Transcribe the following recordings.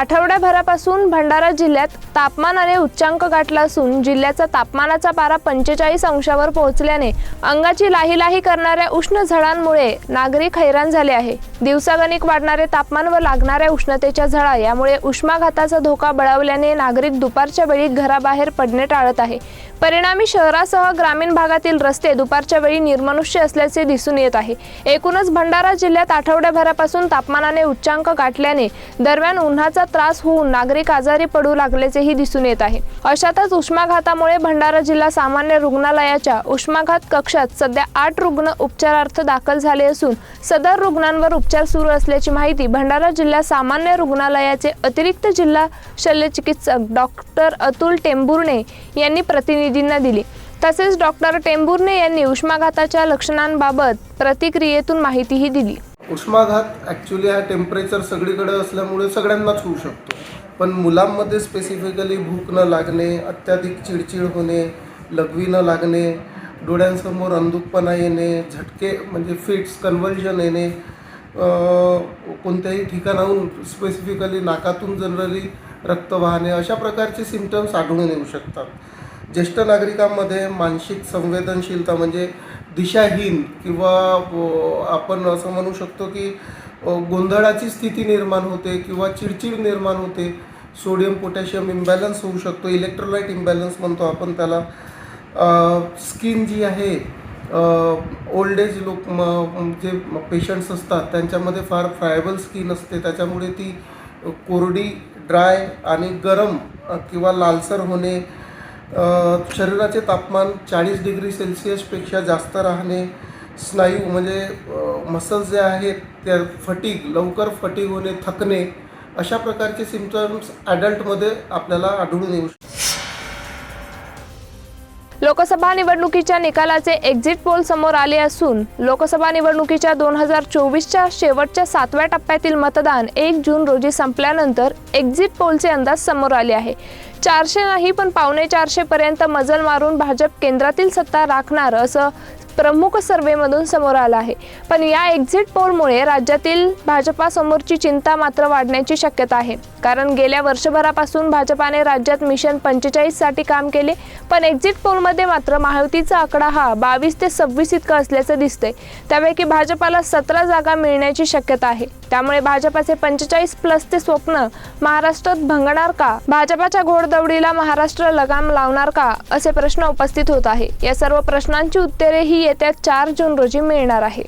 आठवड्याभरापासून भंडारा जिल्ह्यात तापमानाने उच्चांक गाठला असून जिल्ह्याचा तापमानाचा पारा पंचेचाळीस अंशावर पोहोचल्याने अंगाची लाही लाही करणाऱ्या उष्ण झळांमुळे नागरिक हैराण झाले आहे. दिवसागणिक वाढणारे तापमान व लागणाऱ्या उष्णतेच्या झळा यामुळे उष्माघाताचा धोका बळावल्याने नागरिक दुपारच्या वेळी घराबाहेर पडणे टाळत आहे. परिणामी शहरासह ग्रामीण भागातील रस्ते दुपारच्या वेळी निर्मनुष्य असल्याचे दिसून येत आहे. एकूणच भंडारा जिल्ह्यात आठवड्याभरापासून तापमानाने उच्चांक गाठल्याने दरम्यान उन्हाचा त्रास होऊन नागरिक आजारी पडू लागल्याचेही दिसून येत आहे. अशातच उष्माघातामुळे भंडारा जिल्हा सामान्य रुग्णालयाच्या उष्माघात कक्षात सध्या आठ रुग्ण उपचारार्थ दाखल झाले असून सदर रुग्णांवर उपचार सुरू असल्याची माहिती भंडारा जिल्हा सामान्य रुग्णालयाचे अतिरिक्त जिल्हा शल्यचिकित्सक डॉक्टर अतुल टेंभुर्णे यांनी प्रतिनिधी प्रतिनिधींना दिली. तसेच डॉक्टर टेंभुर्णे यांनी उष्माघाताच्या लक्षणांबाबत प्रतिक्रियेतून माहितीही दिली. उष्माघात ॲक्च्युली हा टेम्परेचर सगळीकडे असल्यामुळे सगळ्यांनाच होऊ शकतो. पण मुलांमध्ये स्पेसिफिकली भूक न लागणे अत्याधिक चिडचिड होणे लघवी न लागणे डोळ्यांसमोर अंधुकपणा येणे झटके म्हणजे फिट्स कन्व्हर्जन येणे कोणत्याही ठिकाणाहून स्पेसिफिकली नाकातून जनरली रक्त वाहणे अशा प्रकारचे सिमटम्स आढळून येऊ शकतात. ज्येष्ठ नागरिकांमध्ये मानसिक संवेदनशीलता म्हणजे दिशाहीन किंवा आपण असं म्हणू शकतो की गोंधळाची स्थिती निर्माण होते किंवा चिडचिड निर्माण होते. सोडियम पोटॅशियम इम्बॅलन्स होऊ शकतो इलेक्ट्रोलाइट इम्बॅलन्स म्हणतो आपण त्याला. स्किन जी आहे ओल्ड एज लोक जे पेशंट्स असतात त्यांच्यामध्ये फार फ्रायबल स्किन असते. त्याच्यामुळे ती कोरडी ड्राय आणि गरम किंवा लालसर होणे शरीराचे तापमान चाळीस डिग्री सेल्सिअसपेक्षा जास्त राहणे स्नायू म्हणजे मसल्स जे आहेत त्या फटीग लवकर फटीग होणे थकणे अशा प्रकारचे सिमटम्स ॲडल्टमध्ये आपल्याला आढळून येऊ शकतात. लोकसभा निवडणुकीच्या निकालाचे एक्झिट पोल समोर आले असून लोकसभा निवडणुकीच्या दोन हजार चोवीसच्या शेवटच्या सातव्या टप्प्यातील मतदान एक जून रोजी संपल्यानंतर एक्झिट पोलचे अंदाज समोर आले आहे. चारशे नाही पण पावणे चारशे पर्यंत मजल मारून भाजप केंद्रातील सत्ता राखणार असं प्रमुख सर्वेमधून समोर आला आहे. पण या एक्झिट पोलमुळे राज्यातील भाजपासमोरची चिंता मात्र वाढण्याची शक्यता आहे. कारण गेल्या वर्षभरापासून भाजपाने राज्यात मिशन पंचेचाळीससाठी काम केले पण एक्झिट पोलमध्ये मात्र महायुतीचा आकडा हा बावीस ते सव्वीस इतका असल्याचं दिसतंय. त्यापैकी भाजपाला सतरा जागा मिळण्याची शक्यता आहे. त्यामुळे भाजपाचे पंचेचाळीस प्लसचे स्वप्न महाराष्ट्रात भंगणार का? भाजपाच्या घोडदौडीला महाराष्ट्र लगाम लावणार का? असे प्रश्न उपस्थित होत आहे. या सर्व प्रश्नांची उत्तरे ही येत्या चार जून रोजी मिळणार आहे.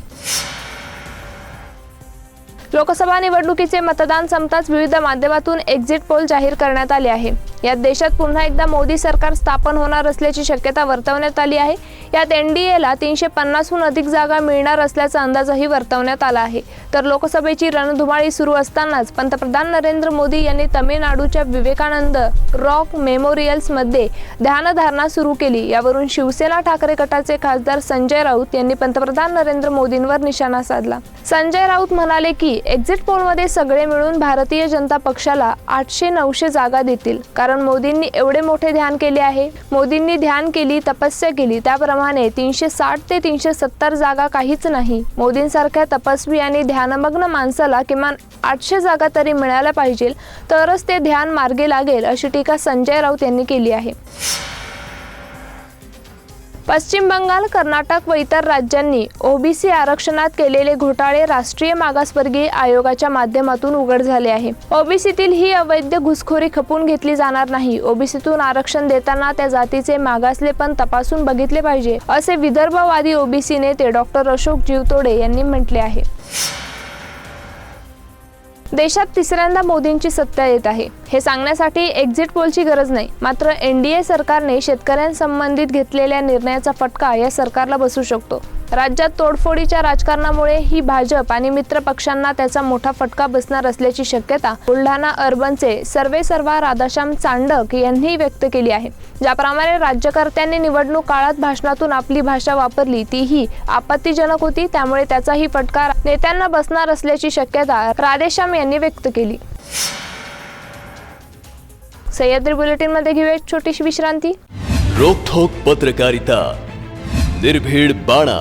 लोकसभा निवडणुकीचे मतदान संपताच विविध माध्यमातून एक्झिट पोल जाहीर करण्यात आले आहे. यात देशात पुन्हा एकदा मोदी सरकार स्थापन होणार असल्याची शक्यता वर्तवण्यात आली आहे. यात एनडीएला तीनशे पन्नासहून अधिक जागा मिळणार असल्याचा अंदाजही वर्तवण्यात आला आहे. तर लोकसभेची रणधुमाळी सुरू असतानाच पंतप्रधान नरेंद्र मोदी यांनी तमिळनाडूच्या विवेकानंद रॉक मेमोरियल्समध्ये ध्यानधारणा सुरू केली. यावरून शिवसेना ठाकरे गटाचे खासदार संजय राऊत यांनी पंतप्रधान नरेंद्र मोदींवर निशाणा साधला. संजय राऊत म्हणाले की एक्झिट पोलमध्ये सगळे मिळून भारतीय जनता पक्षाला आठशे नऊशे जागा देतील. कारण कारण मोदींनी एवढे मोठे ध्यान केले आहे. मोदींनी ध्यान केली तपस्या केली. त्याप्रमाणे तीनशे साठ ते तीनशे सत्तर जागा काहीच नाही. मोदींसारख्या तपस्वी आणि ध्यानमग्न माणसाला किमान आठशे जागा तरी मिळायला पाहिजे तरच ते ध्यान मार्गी लागेल अशी टीका संजय राऊत यांनी केली आहे. पश्चिम बंगाल कर्नाटक व इतर राज्यांनी ओबीसी आरक्षणात केलेले घोटाळे राष्ट्रीय मागासवर्गीय आयोगाच्या माध्यमातून उघड झाले आहे. ओबीसीतील ही अवैध घुसखोरी खपून घेतली जाणार नाही. ओबीसीतून आरक्षण देताना त्या जातीचे मागासले पण तपासून बघितले पाहिजे असे विदर्भवादी ओबीसी नेते डॉक्टर अशोक जीवतोडे यांनी म्हटले आहे. देशात तिसऱ्यांदा मोदींची सत्ता येत आहे. हे सांगण्यासाठी एक्झिट पोलची गरज नाही. मात्र एनडीए सरकारने शेतकऱ्यांसंबंधित घेतलेल्या निर्णयाचा फटका या सरकारला बसू शकतो. राज्यात तोडफोडीच्या राजकारणामुळे ही भाजप आणि मित्र पक्षांना त्याचा मोठा फटका बसणार असल्याची शक्यता बुलढाणा अर्बनचे सर्वे सर्वा राधाश्याम चांडक यांनी व्यक्त केली आहे. ज्याप्रमाणे राज्यकर्त्यांनी निवडणूक काळात भाषणातून आपली भाषा वापरली तीही आपत्तीजनक होती त्यामुळे त्याचाही फटका नेत्यांना बसणार असल्याची शक्यता राधेश्याम यांनी व्यक्त केली. सह्याद्री बुलेटिनमध्ये घेऊया एक छोटीशी विश्रांती. रोखोक पत्रकारिता निर्भीड बाणा.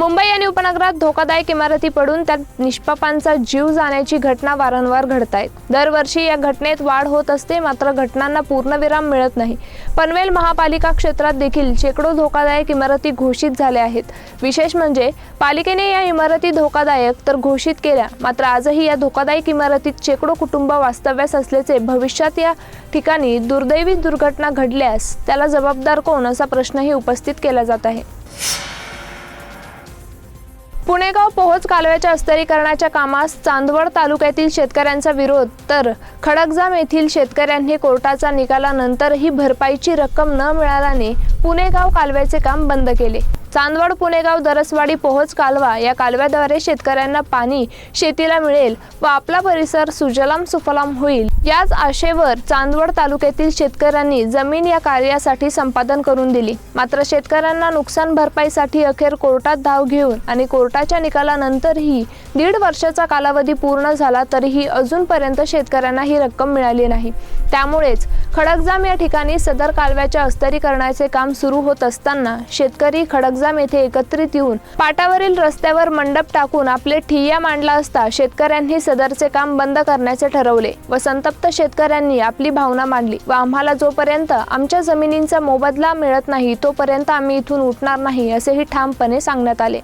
मुंबई आणि उपनगरात धोकादायक इमारती पडून त्यात निष्पापांचा जीव जाण्याची घटना वारंवार घडत आहेत दरवर्षी या घटनेत वाढ होत असते मात्र घटनांना पूर्णविराम मिळत नाही. पनवेल महापालिका क्षेत्रात देखील शेकडो धोकादायक इमारती घोषित झाल्या आहेत. विशेष म्हणजे पालिकेने या इमारती धोकादायक तर घोषित केल्या मात्र आजही या धोकादायक इमारतीत शेकडो कुटुंब वास्तव्यास असल्याचे भविष्यात या ठिकाणी दुर्दैवी दुर्घटना घडल्यास त्याला जबाबदार कोण असा प्रश्नही उपस्थित केला जात आहे. पुणेगाव पोहोच कालव्याच्या अस्तरीकरणाच्या कामास चांदवड तालुक्यातील शेतकऱ्यांचा विरोध. तर खडकजाम येथील शेतकऱ्यांनी कोर्टाचा निकालानंतरही भरपाईची रक्कम न मिळाल्याने पुणेगाव कालव्याचे काम बंद केले. चांदवड पुणेगाव दरसवाडी पोहोच कालवा या कालव्याद्वारे शेतकऱ्यांना पाणी शेतीला मिळेल व आपला परिसर सुजलाम सुफलाम होईल. याच आशेवर चांदवड तालुक्यातील शेतकऱ्यांनी जमीन या कार्यासाठी संपादन करून दिली. मात्र शेतकऱ्यांना नुकसान भरपाईसाठी अखेर कोर्टात धाव घेऊन आणि कोर्टाच्या निकालानंतरही दीड वर्षाचा कालावधी पूर्ण झाला तरीही अजूनपर्यंत शेतकऱ्यांना ही रक्कम मिळाली नाही. त्यामुळेच खडकजाम या ठिकाणी सदर कालव्याच्या अस्तरीकरणाचे काम सुरू होत असताना शेतकरी खडकजाम येथे एकत्रित येऊन पाटावरील रस्त्यावर मंडप टाकून आपले ठिय्या मांडला असता शेतकऱ्यांनी सदरचे काम बंद करण्याचे ठरवले. व संतप्त शेतकऱ्यांनी आपली भावना मांडली व आम्हाला जोपर्यंत आमच्या जमिनींचा मोबदला मिळत नाही तोपर्यंत आम्ही इथून उठणार नाही असेही ठामपणे सांगण्यात आले.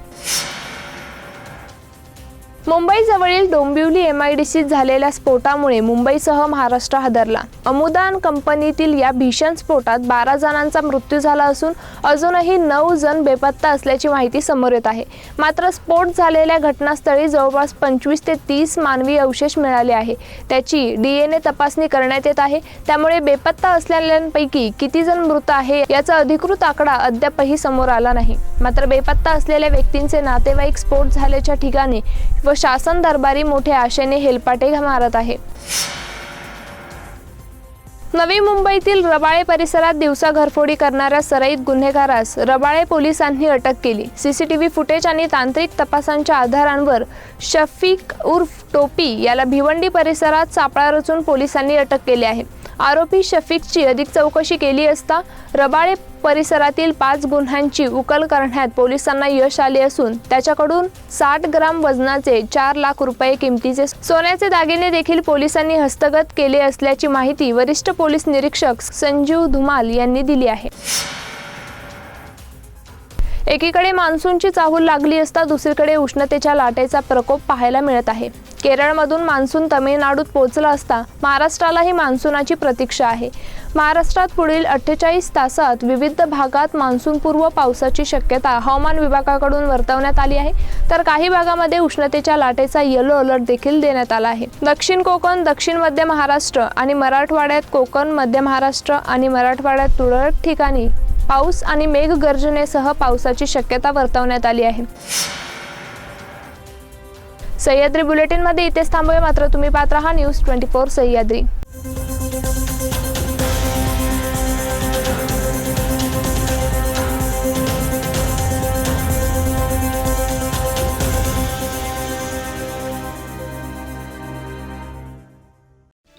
मुंबईजवळील डोंबिवली एमआयडीसीत झालेल्या स्फोटामुळे मुंबईसह महाराष्ट्र हादरला. अमुदान कंपनीतील या भीषण स्फोटात बारा जणांचा मृत्यू झाला असून अजूनही नऊ जण बेपत्ता असल्याची माहिती समोर येत आहे. मात्र स्फोट झालेल्या घटनास्थळी जवळपास पंचवीस ते तीस मानवी अवशेष मिळाले आहे. त्याची डी एन ए तपासणी करण्यात येत आहे. त्यामुळे बेपत्ता असलेल्यांपैकी किती जण मृत आहे याचा अधिकृत आकडा अद्यापही समोर आला नाही. मात्र बेपत्ता असलेल्या व्यक्तींचे नातेवाईक स्फोट झाल्याच्या ठिकाणी व शासन दरबारी मोठ्या आशेने हेलपाटे मारत आहे. नवी मुंबईतील रबाळे परिसरात दिवसा घरफोडी करणाऱ्या सराईत गुन्हेगारास रबाळे पोलिसांनी अटक केली. सीसीटीव्ही फुटेज आणि तांत्रिक तपासांच्या आधारांवर शफीक उर्फ टोपी याला भिवंडी परिसरात सापळा रचून पोलिसांनी अटक केली आहे. आरोपी शफीकची अधिक चौकशी केली असता रबाळे परिसरातील पाच गुन्ह्यांची उकल करण्यात पोलिसांना यश आले असून त्याच्याकडून साठ ग्राम वजनाचे चार लाख रुपये किमतीचे सोन्याचे दागिने देखील पोलिसांनी हस्तगत केले असल्याची माहिती वरिष्ठ पोलीस निरीक्षक संजीव धुमाल यांनी दिली आहे. एकीकडे मान्सूनची चाहूल लागली असता दुसरीकडे उष्णतेच्या लाटेचा प्रकोप पाहायला मिळत आहे. केरळमधून मान्सून तमिळनाडूत पोहोचला असता महाराष्ट्रालाही मान्सूनाची प्रतीक्षा आहे. महाराष्ट्रात पुढील अठ्ठेचाळीस तासात विविध भागात मान्सूनपूर्व पावसाची शक्यता हवामान विभागाकडून वर्तवण्यात आली आहे. तर काही भागामध्ये उष्णतेच्या लाटेचा येलो अलर्ट देखील देण्यात आला आहे. दक्षिण कोकण दक्षिण मध्य महाराष्ट्र आणि मराठवाड्यात कोकण मध्य महाराष्ट्र आणि मराठवाड्यात तुरळक ठिकाणी पाऊस आणि मेघगर्जनेसह पावसाची शक्यता वर्तवण्यात आली आहे. सह्याद्री बुलेटिनमध्ये इथेच थांबूया. मात्र तुम्ही पाहत राहा न्यूज ट्वेंटी फोर सह्याद्री.